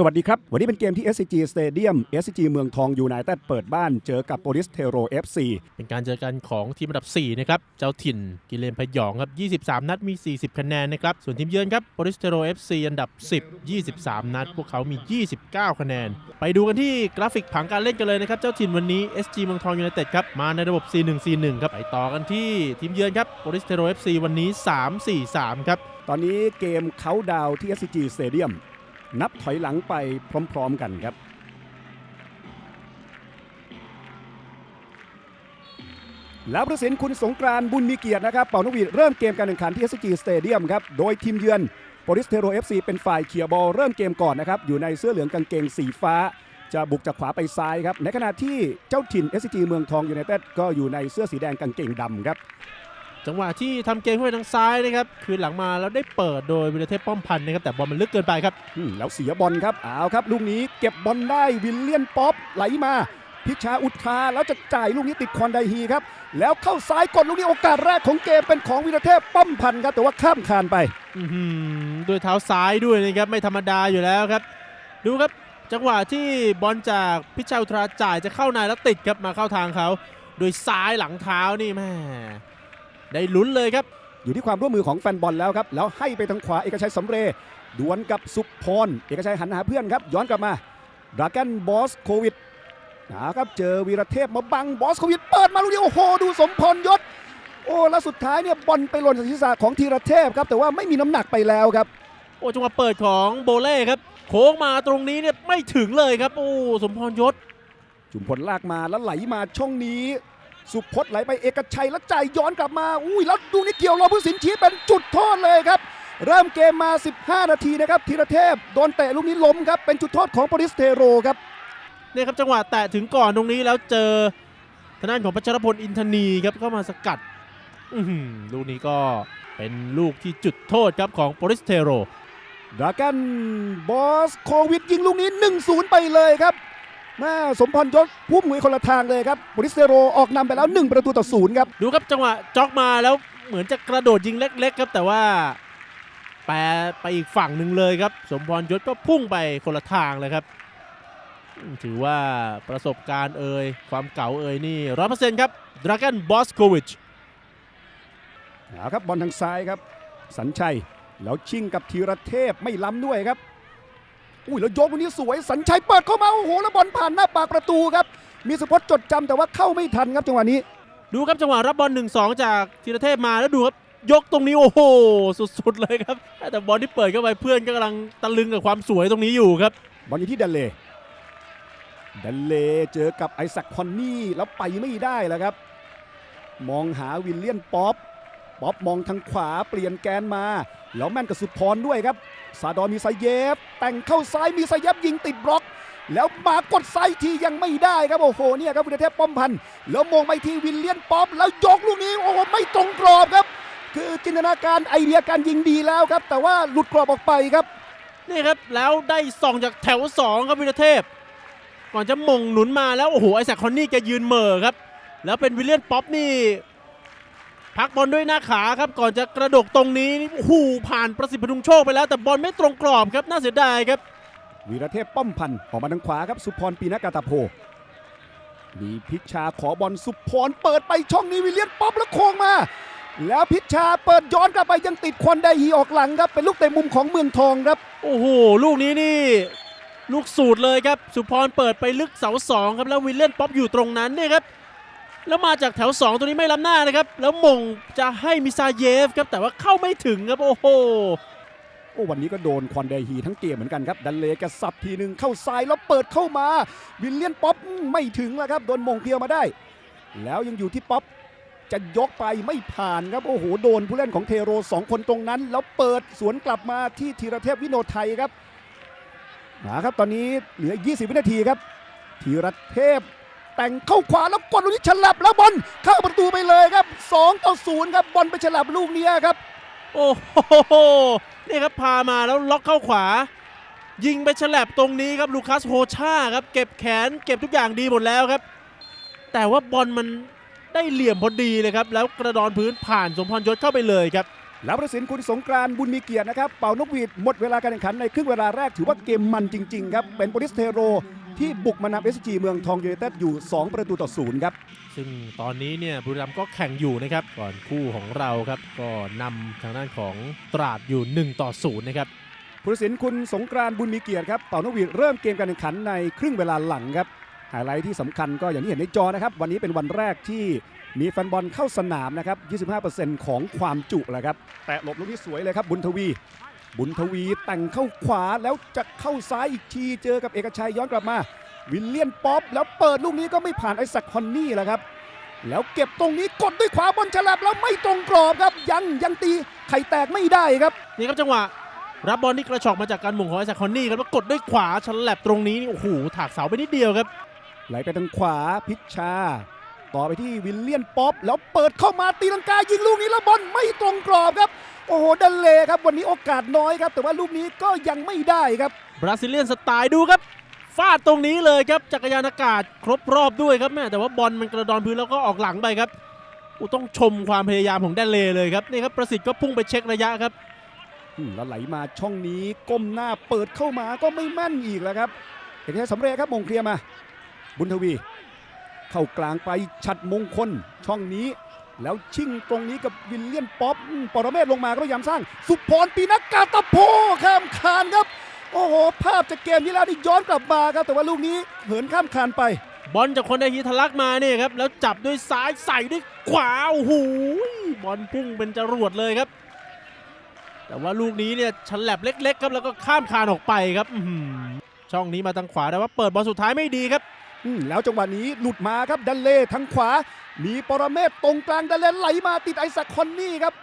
สวัสดีครับ วันนี้เป็นเกมที่ SCG Stadium SCG เมืองทองยูไนเต็ดเปิดบ้านเจอกับโปลิสเทโร FC เป็นการเจอกันของทีมอันดับ 4 นะครับ เจ้าถิ่นกิเลนพยองครับ 23 นัดมี 40 คะแนนนะครับ ส่วนทีมเยือนครับโปริสเทโร FC อันดับ 10 23 นัด พวกเขามี 29 คะแนน ไปดูกันที่กราฟิกผังการเล่นกันเลยนะครับ เจ้าถิ่นวันนี้ SG เมืองทองยูไนเต็ดครับ มาในระบบ 4-1-4-1 ครับ ไปต่อกันที่ทีมเยือนครับโปริสเทโร FC วันนี้ 3-4-3 ครับ ตอนนี้เกมเขาดาวน์ที่ SCG Stadium นับถอยหลังไปพร้อมๆกันครับ แล้วประสินคุณสงกรานต์บุญมีเกียรตินะครับ เป่านกหวีดเริ่มเกมการแข่งขันที่ SCG Stadium ครับ โดยทีมเยือนโปลิสเทโร FC เป็นฝ่ายเคลียบอลเริ่มเกมก่อนนะครับ อยู่ในเสื้อเหลืองกางเกงสีฟ้า จะบุกจากขวาไปซ้ายครับ ในขณะที่เจ้าถิ่น SCG เมืองทองยูไนเต็ดก็อยู่ในเสื้อสีแดงกางเกงดำครับ จังหวะที่ทำเกมเข้าไปทางซ้ายนะครับคืนหลังมาแล้วได้เปิดโดยวิลเทพป้อมพันธ์นะครับแต่บอลมันลึกเกินไปครับอืมแล้วเสียบอลครับเอาครับลูกนี้เก็บบอลได้วิลเลียนป๊อปไหลมาพิชาอุทาแล้วจะจ่ายลูกนี้ติดคอนไดฮีครับ แล้วเข้าซ้ายกดลูกนี้โอกาสแรกของเกมเป็นของวิรเทพป้อมพันธ์ครับ แต่ว่าข้ามคานไปอื้อหือด้วยเท้าซ้ายด้วยนะครับ ไม่ธรรมดาอยู่แล้วครับ ดูครับจังหวะที่บอลจากพิชาอุทราจ่ายจะเข้าในแล้วติดครับมาเข้าทางเขาโดยซ้ายหลังเท้านี่แม่ ได้ลุ้นเลยครับ อยู่ที่ความร่วมมือของแฟนบอลแล้วครับ แล้วให้ไปทางขวาเอกชัยสำเรย์ดวลกับสุพรเอกชัยหันหาเพื่อนครับ ย้อนกลับมาดรากันบอสโควิดนะครับเจอวีรเทพมาบังบอสโควิดเปิดมาลูกนี้โอ้โหดูสมพรยศโอ้แล้วสุดท้ายเนี่ยบอลไปหล่นศีรษะของธีรเทพครับแต่ว่าไม่มีน้ำหนักไปแล้วครับโอ้จังหวะเปิดของโบเล่ครับโค้งมาตรงนี้เนี่ยไม่ถึงเลยครับ โอ้สมพรยศจุมพลลากมาแล้วไหลมาช่องนี้ สุพจน์ไหลไปเอกชัยแล้วจ่ายย้อนกลับมา อุ้ยแล้วดูนี่เกี่ยวรอผู้สินชี้เป็นจุดโทษเลยครับ เริ่มเกมมา 15 นาทีนะครับธีรเทพโดนเตะลูกนี้ล้มครับ เป็นจุดโทษของโปริสเทโรครับเนี่ยครับจังหวะแตะถึงก่อนตรงนี้แล้วเจอทางด้านของพัชรพลอินทนีครับเข้ามาสกัดอื้อหือลูกนี้ก็เป็นลูกที่จุดโทษครับของโปริสเทโรดรากันบอสโควิดยิงลูกนี้ 1-0 ไปเลยครับ แม่สมพรยศพุ่มมือคนละทางเลยครับโปริสเทโรออกนำไปแล้ว 1 ประตูต่อศูนย์ครับ ดูครับจังหวะจ็อกมาแล้วเหมือนจะกระโดดยิงเล็กๆครับ แต่ว่าแปรไปอีกฝั่งหนึ่งเลยครับ สมพรยศก็พุ่งไปคนละทางเลยครับอืมถือว่าประสบการณ์เอ่ยความเก่าเอ่ยนี่ร้อยเปอร์เซ็นต์ครับดรากันบอสโควิชเอาครับบอลทางซ้ายครับ สัญชัย แล้วชิงกับธีรเทพไม่ล้ำด้วยครับ อุ้ยแล้วยกลูกนี้สวยสัญชัยเปิดเข้ามาโอ้โหแล้วบอลผ่านหน้าปากประตูครับ มีสุพจน์จดจำแต่ว่าเข้าไม่ทันครับจังหวะนี้ ดูครับจังหวะรับบอล 1 2 จากธีรเทพมาแล้วดูครับยกตรงนี้โอ้โหสุดๆเลยครับ แต่บอลที่เปิดเข้าไปเพื่อนก็กำลังตะลึงกับความสวยตรงนี้อยู่ครับบอลอยู่ที่ดันเลดันเลเจอกับไอซักคอนนี่แล้วไปไม่ได้แล้วครับ มองหาวิลเลียนป๊อป ป๊อปมองทางขวาเปลี่ยนแกนมา แล้วแม่นกับสุพรด้วยครับ ซาดอนมีไซเยฟ แต่งเข้าซ้ายมีไซเยฟยิงติดบล็อก แล้วมากดไซทียังไม่ได้ครับโอ้โหเนี่ยครับวิรเทพป้อมพันธ์แล้วมองไปที่วิลเลียนป๊อปแล้วยกลูกนี้โอ้โหไม่ตรงกรอบครับ คือจินตนาการไอเดียการยิงดีแล้วครับ แต่ว่าหลุดกรอบออกไปครับนี่ครับแล้วได้ส่องจากแถว2ครับวิรเทพ ก่อนจะมงหนุนมาแล้วโอ้โหไอแซคคอนนี่แกยืนเหม่อครับ แล้วเป็นวิลเลียนป๊อปนี่ พักบอลด้วยหน้าขาครับก่อนจะกระดกตรงนี้นี่โอ้โหผ่านประสิทธิ์พดุงโชคไปแล้ว แต่บอลไม่ตรงกรอบครับน่าเสียดายครับ วีรเทพป้อมพันธ์ออกมาทางขวาครับสุพรปีนกาตาโพมีพิชชาขอบอลสุพรเปิดไปช่องนี้วิลเลียนป๊อปแล้วโค้งมา แล้วพิชชาเปิดย้อนกลับไปยังติดควันไดฮีออกหลังครับเป็นลูกเตะมุมของเมืองทองครับโอ้โหลูกนี้นี่ลูกสูตรเลยครับ สุพรเปิดไปลึกเสาสองครับแล้ววิลเลียนป๊อปอยู่ตรงนั้นเนี่ยครับ แล้วมาจากแถว 2 ตัวนี้ไม่ล้ำหน้านะครับ แล้วมงจะให้มิซาเยฟครับ แต่ว่าเข้าไม่ถึงครับโอ้โหโอ้วันนี้ก็โดนควันไดฮีทั้งเกมเหมือนกันครับ ดันเลกระสับทีหนึ่งเข้าซ้ายแล้วเปิดเข้ามา วิลเลียนป๊อปไม่ถึงแล้วครับ โดนมงเคลียร์มาได้ แล้วยังอยู่ที่ป๊อปจะยกไปไม่ผ่านครับ โอ้โห โดนผู้เล่นของเทโรสองคนตรงนั้น แล้วเปิดสวนกลับมาที่ธีรเทพวิโนไทยครับนะครับตอนนี้เหลือ 20 วินาทีครับธีรเทพ แต่งเข้าขวาแล้วกดลูกนี้ฉลับแล้วบอลเข้าประตูไปเลยครับ2ต่อ0ครับบอลไปฉลับลูกเนี้ยครับ โอ้โหนี่ครับพามาแล้วล็อกเข้าขวา ยิงไปฉลับตรงนี้ครับลูคัสโฮชาครับเก็บแขนเก็บทุกอย่างดีหมดแล้วครับ แต่ว่าบอลมันได้เหลี่ยมพอดีเลยครับแล้วกระดอนพื้นผ่านสมพรยศเข้าไปเลยครับแล้วประสินคุณสงกรานต์บุญมีเกียรตินะครับ เป่านกหวีดหมดเวลาการแข่งขันในครึ่งเวลาแรกถือว่าเกมมันจริง ๆ ครับ เป็นโปลิสเทโร ที่บุกมานำเอสจีเมืองทองยูไนเต็ดอยู่ 2 ประตูต่อศูนย์ครับ ซึ่งตอนนี้เนี่ยบุรีรัมย์ก็แข่งอยู่นะครับ ก่อนคู่ของเราครับ ก็นำทางด้านของตราดอยู่ 1 ต่อ0นะครับผู้ตัดสินคุณสงกรานต์บุญมีเกียรติครับ เป่านกหวีดเริ่มเกมการแข่งขันในครึ่งเวลาหลังครับไฮไลท์ที่สำคัญก็อย่างที่เห็นในจอนะครับ วันนี้เป็นวันแรกที่มีแฟนบอลเข้าสนามนะครับ 25%ของความจุแหละครับ แตะหลบลูกนี้สวยเลยครับบุญทวี บุญทวีแต่งเข้าขวาแล้วจะเข้าซ้ายอีกทีเจอกับเอกชัยย้อนกลับมา วิลเลียนป๊อปแล้วเปิดลูกนี้ก็ไม่ผ่านไอแซคฮอนนี่แหละครับ แล้วเก็บตรงนี้กดด้วยขวาบอลฉลับแล้วไม่ตรงกรอบครับ ยังยังตีไข่แตกไม่ได้ครับ นี่ครับจังหวะรับบอลที่กระชอกมาจากการหม่งของไอซัคคอนนี่ครับแล้วกดด้วยขวาฉลับตรงนี้นี่โอ้โหถากเสาไปนิดเดียวครับ ไหลไปทางขวาพิชชา ต่อไปที่วิลเลียนป๊อปแล้วเปิดเข้ามาตีลังกายิงลูกนี้แล้วบอลไม่ตรงกรอบครับ โอ้โหดันเลครับวันนี้โอกาสน้อยครับ แต่ว่าลูกนี้ก็ยังไม่ได้ครับบราซิเลียนสไตล์ดูครับฟาดตรงนี้เลยครับจักรยานอากาศครบรอบด้วยครับแม่แต่ว่าบอลมันกระดอนพื้นแล้วก็ออกหลังไปครับอูต้องชมความพยายามของแดนเลเลยครับนี่ครับประสิทธิ์ก็พุ่งไปเช็คระยะครับอืมแล้วไหลมาช่องนี้ก้มหน้าเปิดเข้ามาก็ไม่แม่นอีกแล้วครับเอกชัยสำเร็จครับมงเคลียร์มา บุญทวี เข้ากลางไปชัดมงคลช่องนี้ แล้วชิงตรงนี้กับวิลเลียนป๊อปอืมปรเมศลงมาก็พยายามสร้าง สุพรปีนักกาตะโพข้ามคานครับ โอ้โห ภาพจากเกมที่แล้วนี่ย้อนกลับมาครับ แต่ว่าลูกนี้เหินข้ามคานไป บอลจากคนไดฮีทะลักมาเนี่ยครับ แล้วจับด้วยซ้ายใส่ด้วยขวาโอ้โหบอลพุ่งเป็นจรวดเลยครับ แต่ว่าลูกนี้เนี่ยฉลับเล็ก ๆ ครับแล้วก็ข้ามคานออกไปครับช่องนี้มาทางขวาแต่ว่าเปิดบอลสุดท้ายไม่ดีครับ แล้วจังหวะนี้หลุดมาครับดันเล่ทางขวา มีปรเมศตรงกลางดันเล่ไหลมาติดไอซัคคอนนี่ครับ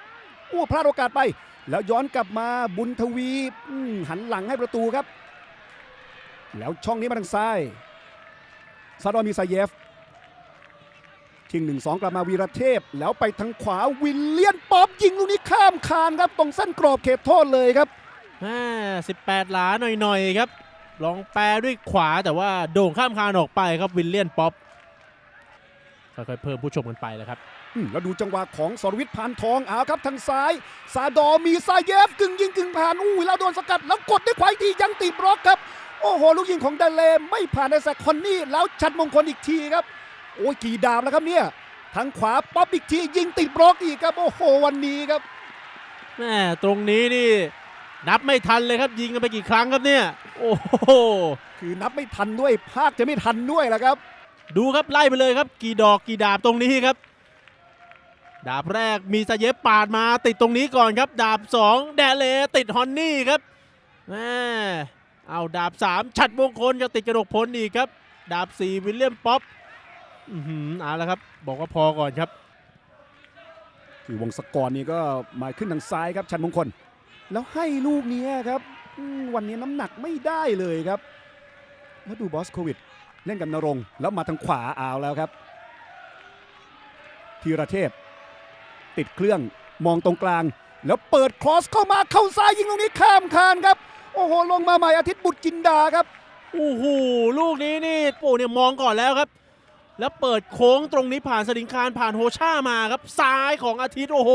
อู้พลาดโอกาสไป แล้วย้อนกลับมาบุญทวีหันหลังให้ประตูครับ แล้วช่องนี้มาทางซ้ายซาดอมีซาเยฟชิงหนึ่งสองกลับมาวีรเทพ แล้วไปทางขวาวิลเลียนป๊อปยิงลูกนี้ข้ามคานครับ ตรงเส้นกรอบเขตโทษเลยครับแม่18 หลาหน่อยๆครับ ลองแปรด้วยขวาแต่ว่าโด่งข้ามคานออกไปครับวิลเลียนป๊อปค่อยๆเพิ่มผู้ชมกันไปแล้วครับอืมแล้วดูจังหวะของสรวิทย์พานทองเอาครับทางซ้าย ซาดอมีซาเยฟกึ่งยิงกึ่งผ่านอู้ยแล้วโดนสกัดแล้วกดด้วยขวาอีกทียังติดบล็อกครับ โอ้โห ลูกยิงของดันเลไม่ผ่านในแซคคอนนี่แล้วชัดมงคลอีกทีครับ โอ้ยกี่ดาบแล้วครับเนี่ยทางขวาป๊อปอีกทียิงติดบล็อกอีกครับ โอ้โหวันนี้ครับแม่ตรงนี้นี่ นับไม่ทันเลยครับยิงกันไปกี่ครั้งครับเนี่ย โอ้โหคือนับไม่ทันด้วยภาคจะไม่ทันด้วยแหละครับ ดูครับไล่ไปเลยครับ กี่ดอกกี่ดาบตรงนี้ครับ ดาบแรกมีซาเยฟปาดมาติดตรงนี้ก่อนครับ ดาบ 2 แดเลติดฮอนนี่ครับแม่เอาดาบ3ฉัดมงคลจะติดกระดกพลอีกครับ ดาบ 4 วิลเลียมป๊อปอือหือเอาละครับ บอกว่าพอก่อนครับ คือวงศกรนี่ก็มาขึ้นทางซ้ายครับชันมงคล แล้วให้ลูกนี้ครับ วันนี้น้ำหนักไม่ได้เลยครับ แล้วดูบอสโควิด เล่นกับนรงแล้วมาทางขวาเอาแล้วครับธีรเทพ ติดเครื่องมองตรงกลาง แล้วเปิดครอสเข้ามาเข้าซ้ายยิงตรงนี้ข้ามคานครับ โอ้โห ลงมาใหม่อาทิตย์บุตรจินดาครับโอ้โหลูกนี้นี่โอ้เนี่ยมองก่อนแล้วครับ แล้วเปิดโค้งตรงนี้ผ่านสลิงคารผ่านโฮช่ามาครับ ซ้ายของอาทิตย์โอ้โห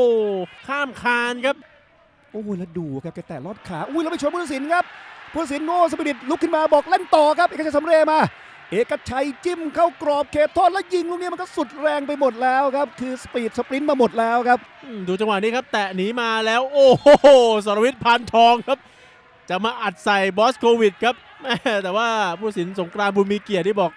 ข้ามคานครับ โอ้โหแล้วดูครับแกแตะลอดขาอุ้ยแล้วไปชนผู้ตัดสินครับผู้ตัดสินโง่สปิริตลุกขึ้นมาบอกเล่นต่อครับเอกชัยสำเร็จมา เอกชัยจิ้มเข้ากรอบเขตโทษแล้วยิงลูกนี้มันก็สุดแรงไปหมดแล้วครับ คือสปีดสปรินต์มาหมดแล้วครับอืมดูจังหวะนี้ครับ แตะหนีมาแล้วโอ้โหสรวิทย์พันทองครับ จะมาอัดใส่บอสโควิดครับแม่แต่ว่าผู้ตัดสินสงกรานต์บุญมีเกียรติที่บอก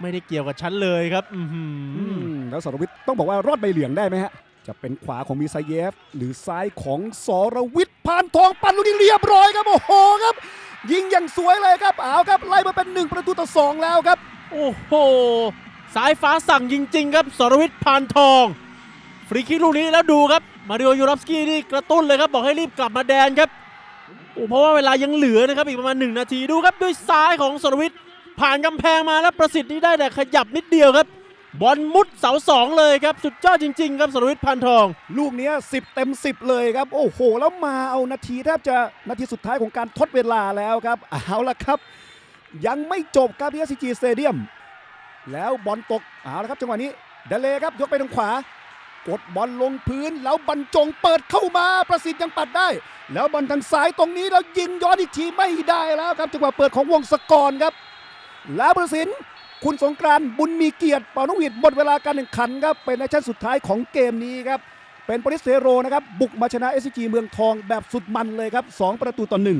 ไม่ได้เกี่ยวกับฉันเลยครับอือหืออืมแล้วสรวิทย์ต้องบอกว่ารอดใบเหลืองได้ไหมฮะ จะเป็นขวาของมีซาเยฟ หรือซ้ายของสรวิทย์พานทองปันลูกนี้เรียบร้อยครับ โอ้โหครับ ยิงอย่างสวยเลยครับเอาครับ ไล่มาเป็นหนึ่งประตูต่อสองแล้วครับ โอ้โห สายฟ้าสั่งจริง ๆ ครับ สรวิทย์พานทอง ฟรีคิกลูกนี้แล้วดูครับ มาริโอยูรอฟสกี้นี่กระตุ้นเลยครับ บอกให้รีบกลับมาแดนครับโอ้เพราะว่าเวลายังเหลือนะครับอีกประมาณ 1 นาทีดูครับด้วยซ้ายของสรวิทย์ผ่านกำแพงมาแล้วประสิทธิ์นี่ได้แต่ขยับนิดเดียวครับ บอลมุดเสาสองเลยครับ สุดยอดจริง ๆ ครับสรวิทย์พานทอง ลูกนี้ย10 เต็ม 10 เลยครับ โอ้โห แล้วมาเอานาทีแทบจะนาทีสุดท้ายของการทดเวลาแล้วครับ เอาละครับ ยังไม่จบครับที่ซีจีสเตเดียมแล้วบอลตกเอาละครับ จังหวะนี้เดเลครับ ยกไปทางขวา กดบอลลงพื้นแล้วบรรจงเปิดเข้ามาประสิทธิ์ยังปัดได้ แล้วบอลทางซ้ายตรงนี้แล้วยิงย้อนอีกทีไม่ได้แล้วครับจังหวะเปิดของวงศกรครับแล้วประสิทธิ์ คุณสงกรานบุญมีเกียรติเป่านกหวีดหมดเวลาการแข่งขันครับเป็นแอคชั่นสุดท้ายของเกมนี้ครับเป็นโปริสเทโรนะครับบุกมาชนะเอสจีเมืองทองแบบสุดมันเลยครับ 2 ประตูต่อหนึ่ง